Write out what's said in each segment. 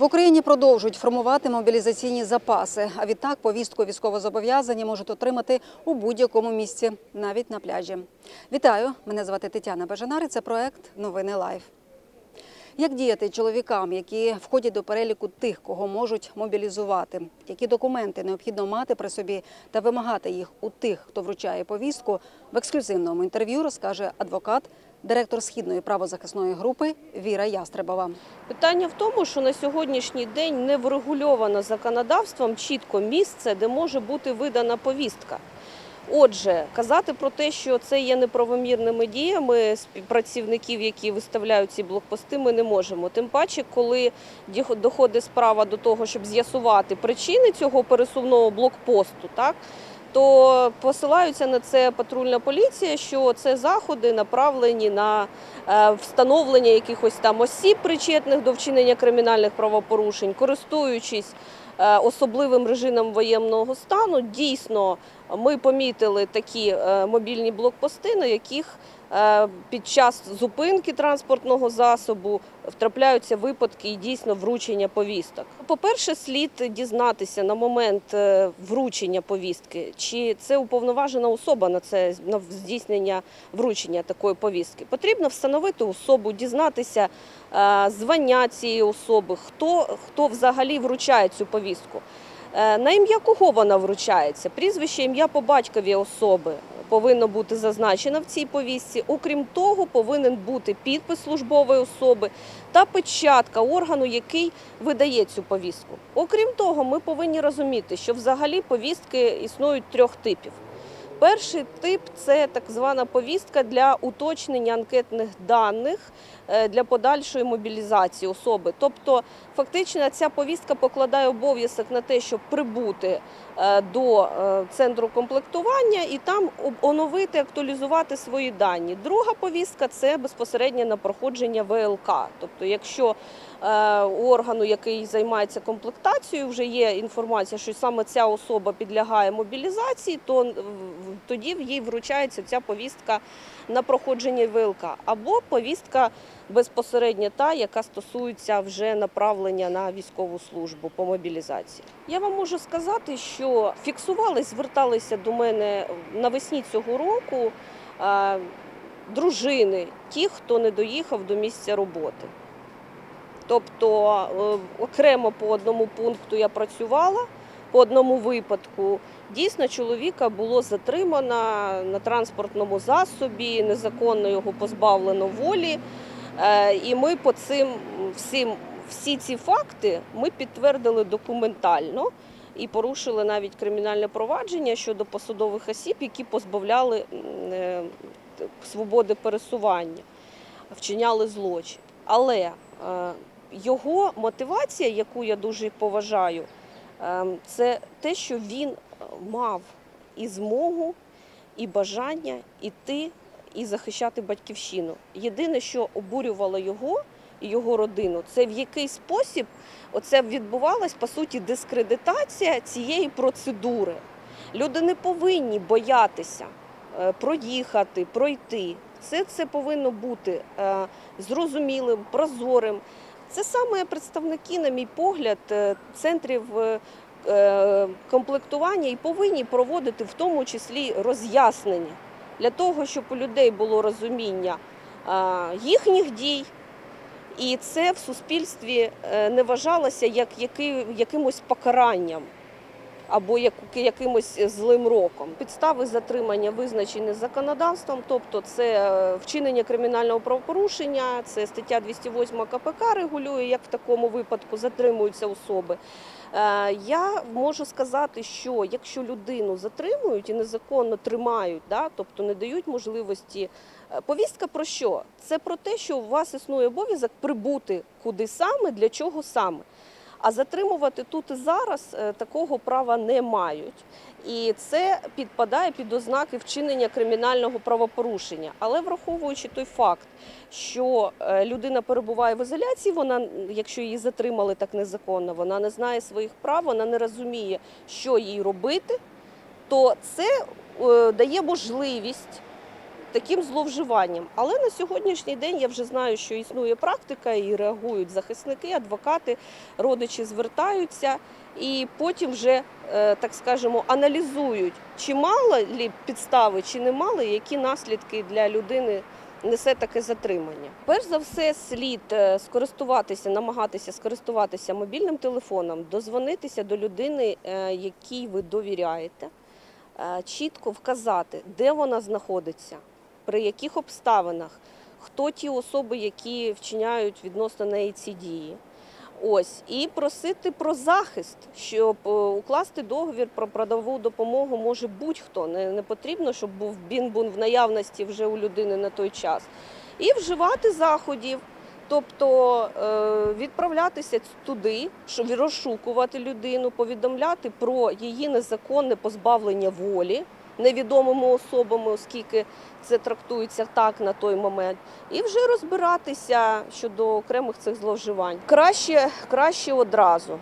В Україні продовжують формувати мобілізаційні запаси. А відтак повістку військовозобов'язані можуть отримати у будь-якому місці, навіть на пляжі. Вітаю! Мене звати Тетяна Бажанар. і Це проект Новини Лайф. Як діяти чоловікам, які входять до переліку тих, кого можуть мобілізувати? Які документи необхідно мати при собі та вимагати їх у тих, хто вручає повістку? В ексклюзивному інтерв'ю розкаже адвокат, директор східної правозахисної групи Віра Ястребова. Питання в тому, що на сьогоднішній день не врегульовано законодавством чітко місце, де може бути видана повістка. Отже, казати про те, що це є неправомірними діями співпрацівників, які виставляють ці блокпости, ми не можемо. Тим паче, коли доходить справа до того, щоб з'ясувати причини цього пересувного блокпосту, так то посилаються на це патрульна поліція, що це заходи направлені на е, встановлення якихось там осіб, причетних до вчинення кримінальних правопорушень, користуючись особливим режимом воєнного стану, дійсно ми помітили такі е, мобільні блокпости, на яких е, під час зупинки транспортного засобу втрапляються випадки і дійсно вручення повісток. По-перше, слід дізнатися на момент е, вручення повістки, чи це уповноважена особа на це на здійснення вручення такої повістки. Потрібно встановити особу, дізнатися е, звання цієї особи, хто, хто взагалі вручає цю повістку. Е, На ім'я кого вона вручається? Прізвище, ім'я по батькові особи повинно бути зазначено в цій повістці. Окрім того, повинен бути підпис службової особи та печатка органу, який видає цю повістку. Окрім того, ми повинні розуміти, що взагалі повістки існують трьох типів. Перший тип це так звана повістка для уточнення анкетних даних е, для подальшої мобілізації особи. Тобто, фактично, ця повістка покладає обов'язок на те, щоб прибути е, до е, центру комплектування і там оновити, актуалізувати свої дані. Друга повістка це безпосередньо на проходження ВЛК. Тобто, якщо е, у органу, який займається комплектацією, вже є інформація, що саме ця особа підлягає мобілізації, то тоді їй вручається ця повістка на проходження ВЛК. Або повістка безпосередньо та, яка стосується вже направлення на військову службу по мобілізації. Я вам можу сказати, що фіксувались, зверталися до мене навесні цього року е, дружини, ті, хто не доїхав до місця роботи. Тобто е, окремо по одному пункту я працювала, по одному випадку. Дійсно, чоловіка було затримано на транспортному засобі, незаконно його позбавлено волі. Е, І ми по цим всім, всі ці факти ми підтвердили документально і порушили навіть кримінальне провадження щодо посадових осіб, які позбавляли е, свободи пересування, вчиняли злочин. Але е, його мотивація, яку я дуже поважаю, це те, що він мав і змогу, і бажання іти і захищати батьківщину. Єдине, що обурювало його і його родину, це в який спосіб оце відбувалась по суті дискредитація цієї процедури. Люди не повинні боятися е, проїхати, пройти. Це, це повинно бути е, зрозумілим, прозорим. Це саме представники, на мій погляд, е, центрів комплектування і повинні проводити в тому числі роз'яснення для того, щоб у людей було розуміння їхніх дій, і це в суспільстві е, не вважалося як якимось покаранням або як, якимось злим роком. Підстави затримання визначені законодавством, тобто це е, вчинення кримінального правопорушення, це стаття 208 КПК регулює, як в такому випадку затримуються особи. Е, Я можу сказати, що якщо людину затримують і незаконно тримають, да, тобто не дають можливості. е, Повістка про що? Це про те, що у вас існує обов'язок прибути куди саме, для чого саме. А затримувати тут і зараз е, такого права не мають. І це підпадає під ознаки вчинення кримінального правопорушення. Але враховуючи той факт, що е, людина перебуває в ізоляції, вона, якщо її затримали так незаконно, вона не знає своїх прав, вона не розуміє, що їй робити, то це е, дає можливість таким зловживанням. Але на сьогоднішній день я вже знаю, що існує практика, і реагують захисники, адвокати, родичі звертаються, і потім вже, е, так скажемо, аналізують, чи мали лі підстави, чи не мали, які наслідки для людини несе таке затримання. Перш за все, слід е, скористуватися, намагатися скористуватися мобільним телефоном, дозвонитися до людини, е, якій ви довіряєте, чітко вказати, де вона знаходиться, при яких обставинах, хто ті особи, які вчиняють відносно неї ці дії. Ось і просити про захист, щоб е, укласти договір про продову допомогу може будь-хто. Не, не потрібно, щоб був бін-бун в наявності вже у людини на той час. І вживати заходів, тобто е, відправлятися туди, щоб розшукувати людину, повідомляти про її незаконне позбавлення волі невідомими особами, оскільки це трактується так на той момент, і вже розбиратися щодо окремих цих зловживань. Краще, краще одразу.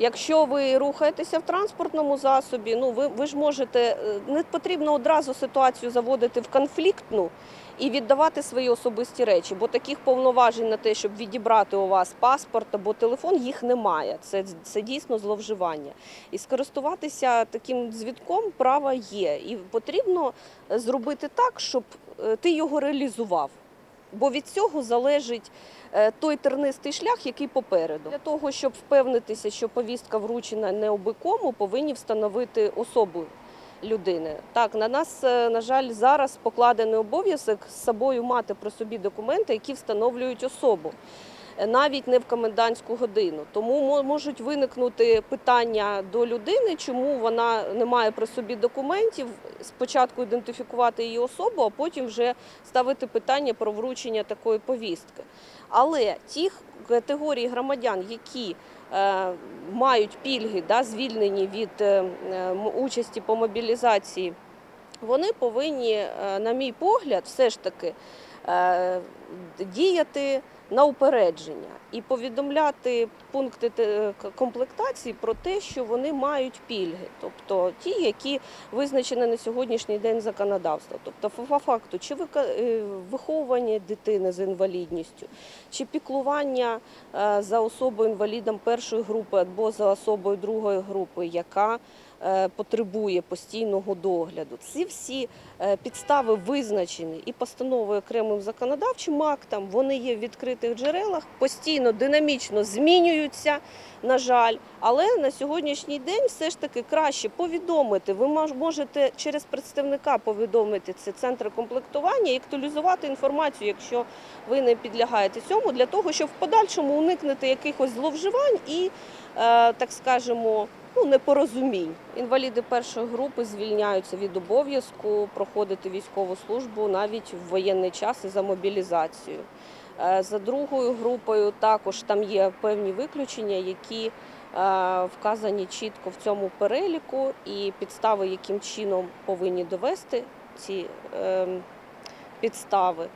Якщо ви рухаєтеся в транспортному засобі, ну ви, ви ж можете е, не потрібно одразу ситуацію заводити в конфліктну і віддавати свої особисті речі, бо таких повноважень на те, щоб відібрати у вас паспорт або телефон, їх немає. Це, це дійсно зловживання. І скористуватися таким звідком права є. І потрібно е, зробити так, щоб е, ти його реалізував. Бо від цього залежить той тернистий шлях, який попереду. Для того, щоб впевнитися, що повістка вручена не обикому, повинні встановити особу людини. Так, на нас, е, на жаль, зараз покладений обов'язок з собою мати при собі документи, які встановлюють особу. Навіть не в комендантську годину, тому можуть виникнути питання до людини, чому вона не має при собі документів. Спочатку ідентифікувати її особу, а потім вже ставити питання про вручення такої повістки. Але ті категорії громадян, які е, мають пільги, да, звільнені від е, участі по мобілізації, вони повинні, е, на мій погляд, все ж таки діяти на упередження і повідомляти пункти комплектації про те, що вони мають пільги, тобто ті, які визначені на сьогоднішній день законодавства. Тобто, по- факту, чи е, виховування дитини з інвалідністю, чи піклування е, за особою інвалідом першої групи або за особою другої групи, яка е, потребує постійного догляду. Ці всі е, підстави визначені і постановою окремим законодавчим актом. Вони є в відкритих джерелах, постійно динамічно змінюються, на жаль. Але на сьогоднішній день все ж таки краще повідомити. Ви можете через представника повідомити це центр комплектування і актуалізувати інформацію, якщо ви не підлягаєте цьому, для того, щоб в подальшому уникнути якихось зловживань і, е, так скажемо, ну, непорозумінь. Інваліди першої групи звільняються від обов'язку проходити військову службу навіть в воєнний час і за мобілізацію. Е, За другою групою також там є певні виключення, які е, вказані чітко в цьому переліку, і підстави, яким чином повинні довести ці ем, підстави.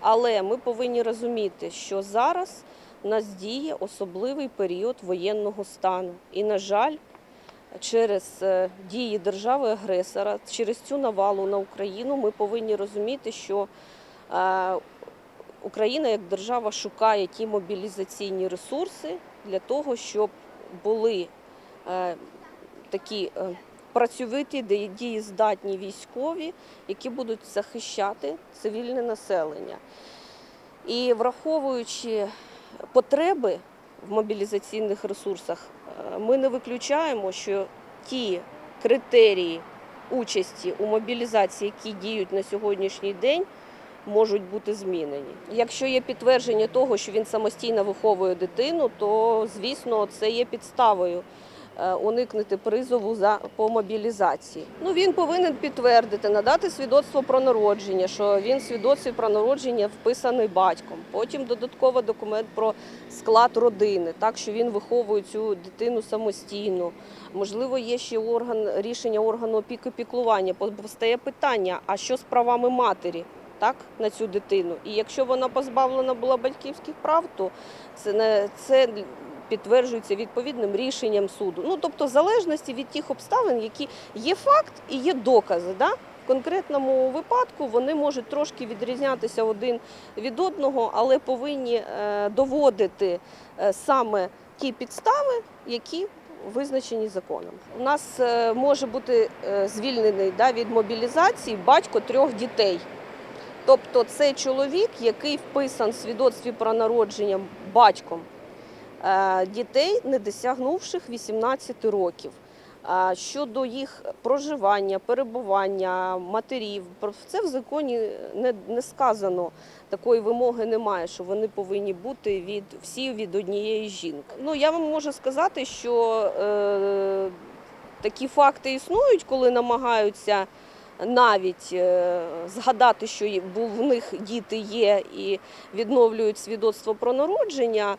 Але ми повинні розуміти, що зараз у нас діє особливий період воєнного стану. І, на жаль, через е, дії держави-агресора, через цю навалу на Україну, ми повинні розуміти, що Україна як держава шукає ті мобілізаційні ресурси для того, щоб були е, такі е, працьовиті, дієздатні військові, які будуть захищати цивільне населення. І враховуючи потреби в мобілізаційних ресурсах, е, ми не виключаємо, що ті критерії участі у мобілізації, які діють на сьогоднішній день, можуть бути змінені. Якщо є підтвердження того, що він самостійно виховує дитину, то звісно це є підставою е, уникнути призову за по мобілізації. Ну він повинен підтвердити, надати свідоцтво про народження, що він свідоцтві про народження вписаний батьком. Потім додатково документ про склад родини, так що він виховує цю дитину самостійно. Можливо, є ще орган рішення органу опіки піклування. Постає питання: а що з правами матері? Так, на цю дитину. І якщо вона позбавлена була батьківських прав, то це не це підтверджується відповідним рішенням суду. Ну тобто, в залежності від тих обставин, які є факт і є докази. Да? В конкретному випадку вони можуть трошки відрізнятися один від одного, але повинні е, доводити е, саме ті підстави, які визначені законом. У нас е, може бути звільнений да, від мобілізації батько трьох дітей. Тобто це чоловік, який вписан в свідоцтві про народження батьком е, дітей, не досягнувших 18 років. А Щодо їх проживання, перебування, матерів, про це в законі не, не сказано. Такої вимоги немає, що вони повинні бути від всі від однієї жінки. Ну я вам можу сказати, що е, такі факти існують, коли намагаються навіть е, згадати, що в них діти є і відновлюють свідоцтво про народження.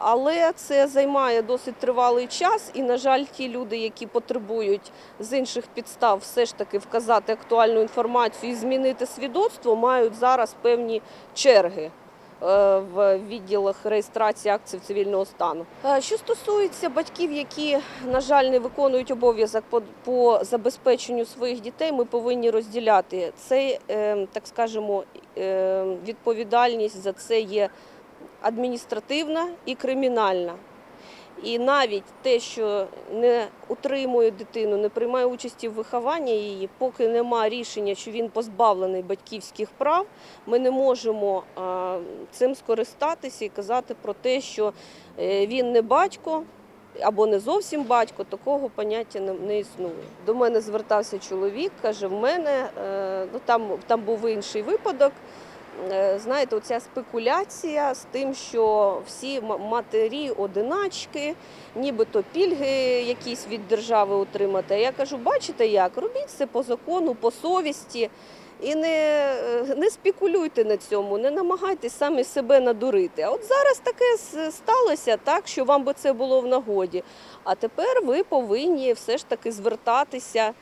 Але це займає досить тривалий час, і, на жаль, ті люди, які потребують з інших підстав все ж таки вказати актуальну інформацію і змінити свідоцтво, мають зараз певні черги в відділах реєстрації акцій цивільного стану. Е, Що стосується батьків, які, на жаль, не виконують обов'язок по, забезпеченню своїх дітей, ми повинні розділяти це, е, так скажемо, е, відповідальність за це є адміністративна і кримінальна. І навіть те, що не утримує дитину, не приймає участі в вихованні її, поки нема рішення, що він позбавлений батьківських прав, ми не можемо цим скористатися і казати про те, що е, він не батько або не зовсім батько, такого поняття не, існує. До мене звертався чоловік, каже: в мене е, ну там, там був інший випадок. Е, Знаєте, оця спекуляція з тим, що всі матері одиначки, нібито пільги якісь від держави отримати. Я кажу, бачите як, робіть це по закону, по совісті. І не, е, не спекулюйте на цьому, не намагайтесь самі себе надурити. А от зараз таке сталося, так, що вам би це було в нагоді. А тепер ви повинні все ж таки звертатися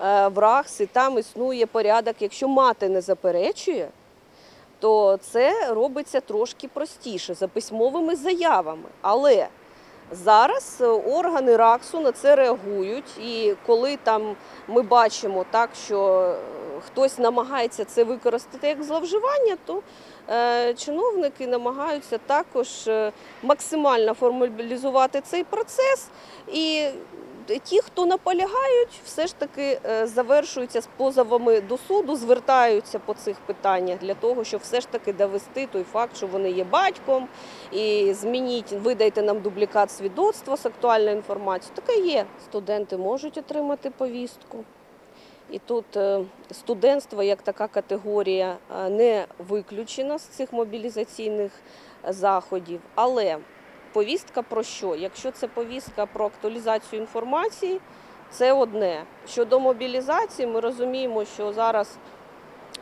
е, в РАХС, і там існує порядок. Якщо мати не заперечує, то це робиться трошки простіше за письмовими заявами. Але зараз е, органи РАКСу на це реагують, і коли там ми бачимо так, що е, хтось намагається це використати як зловживання, то е, чиновники намагаються також максимально формалізувати цей процес. І ті, хто наполягають, все ж таки е, завершуються з позовами до суду, звертаються по цих питаннях для того, щоб все ж таки довести той факт, що вони є батьком, і змініть, видайте нам дублікат свідоцтва з актуальною інформацією. Таке є. Студенти можуть отримати повістку. І тут е, студентство як така категорія е, не виключена з цих мобілізаційних заходів. Але повістка про що? Якщо це повістка про актуалізацію інформації, це одне. Щодо мобілізації, ми розуміємо, що зараз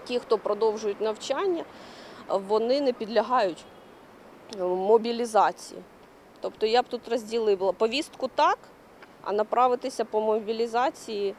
ті, хто продовжують навчання, вони не підлягають е, мобілізації. Тобто я б тут розділила повістку так, а направитися по мобілізації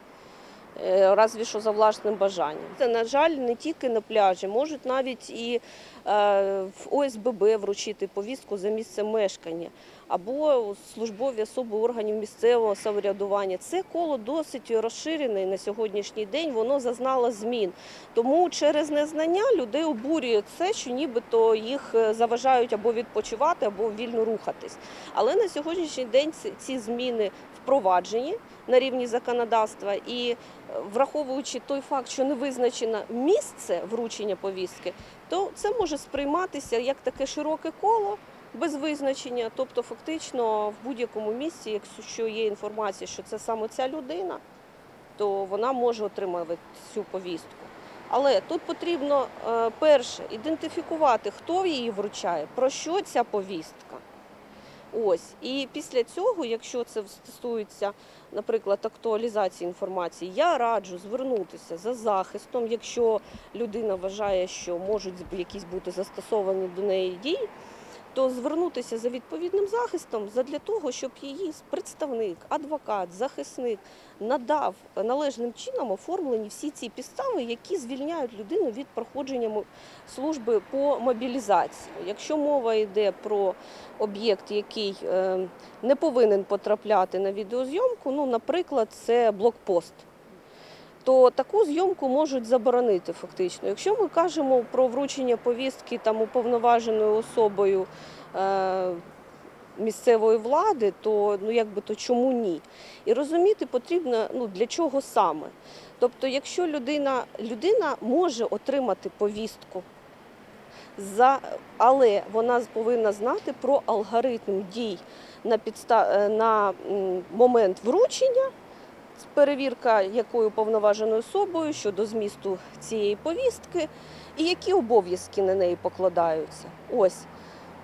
разві що за власним бажанням. Це, на жаль, не тільки на пляжі, можуть навіть і е, в ОСББ вручити повістку за місцем мешкання або службові особи органів місцевого самоврядування. Це коло досить розширене на сьогоднішній день, воно зазнало змін. Тому через незнання людей обурює це, що нібито їх е, заважають або відпочивати, або вільно рухатись. Але на сьогоднішній день ці- зміни впроваджені на рівні законодавства і е, враховуючи той факт, що не визначено місце вручення повістки, то це може сприйматися як таке широке коло без визначення. Тобто, фактично, в будь-якому місці, якщо є інформація, що це саме ця людина, то вона може отримати цю повістку. Але тут потрібно е, перше ідентифікувати, хто її вручає, про що ця повістка. Ось. І після цього, якщо це стосується, наприклад, актуалізації інформації, я раджу звернутися за захистом, якщо людина вважає, що можуть якісь бути застосовані до неї дії, то звернутися за відповідним захистом задля того, щоб її представник, адвокат, захисник надав належним чином оформлені всі ці підстави, які звільняють людину від проходження служби по мобілізації. Якщо мова йде про об'єкт, який е, не повинен потрапляти на відеозйомку, ну, наприклад, це блокпост. То таку зйомку можуть заборонити фактично. Якщо ми кажемо про вручення повістки там уповноваженою особою е, місцевої влади, то ну якби то чому ні? І розуміти потрібно ну для чого саме. Тобто, якщо людина, людина може отримати повістку, за, але вона повинна знати про алгоритм дій на, підста, е, на момент вручення, перевірка якою повноваженою особою щодо змісту цієї повістки і які обов'язки на неї покладаються. Ось.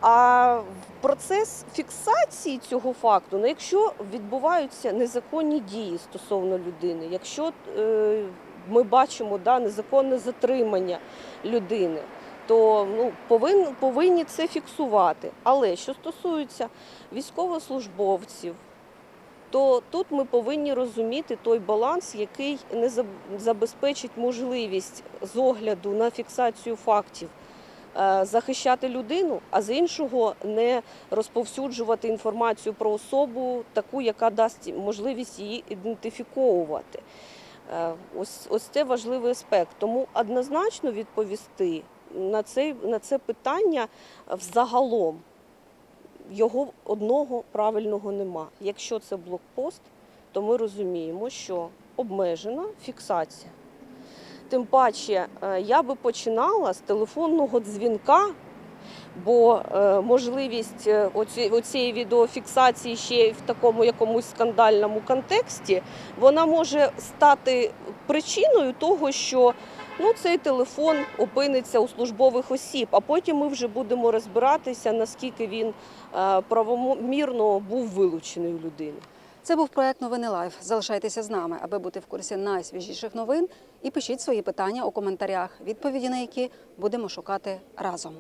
А процес фіксації цього факту, ну, якщо відбуваються незаконні дії стосовно людини, якщо е, ми бачимо да, незаконне затримання людини, то ну, повин, повинні це фіксувати. Але що стосується військовослужбовців, то тут ми повинні розуміти той баланс, який не забезпечить можливість з огляду на фіксацію фактів е, захищати людину, а з іншого не розповсюджувати інформацію про особу, таку, яка дасть можливість її ідентифіковувати. Е, Ось, ось це важливий аспект. Тому однозначно відповісти на це, на це питання взагалом. Його одного правильного нема. Якщо це блокпост, то ми розуміємо, що обмежена фіксація. Тим паче, е, я би починала з телефонного дзвінка, бо е, можливість е, оцієї відеофіксації ще в такому якомусь скандальному контексті, вона може стати причиною того, що ну, цей телефон опиниться у службових осіб, а потім ми вже будемо розбиратися, наскільки він е, правомірно був вилучений у людини. Це був проект Новини Лайф. Залишайтеся з нами, аби бути в курсі найсвіжіших новин. І пишіть свої питання у коментарях, відповіді на які будемо шукати разом.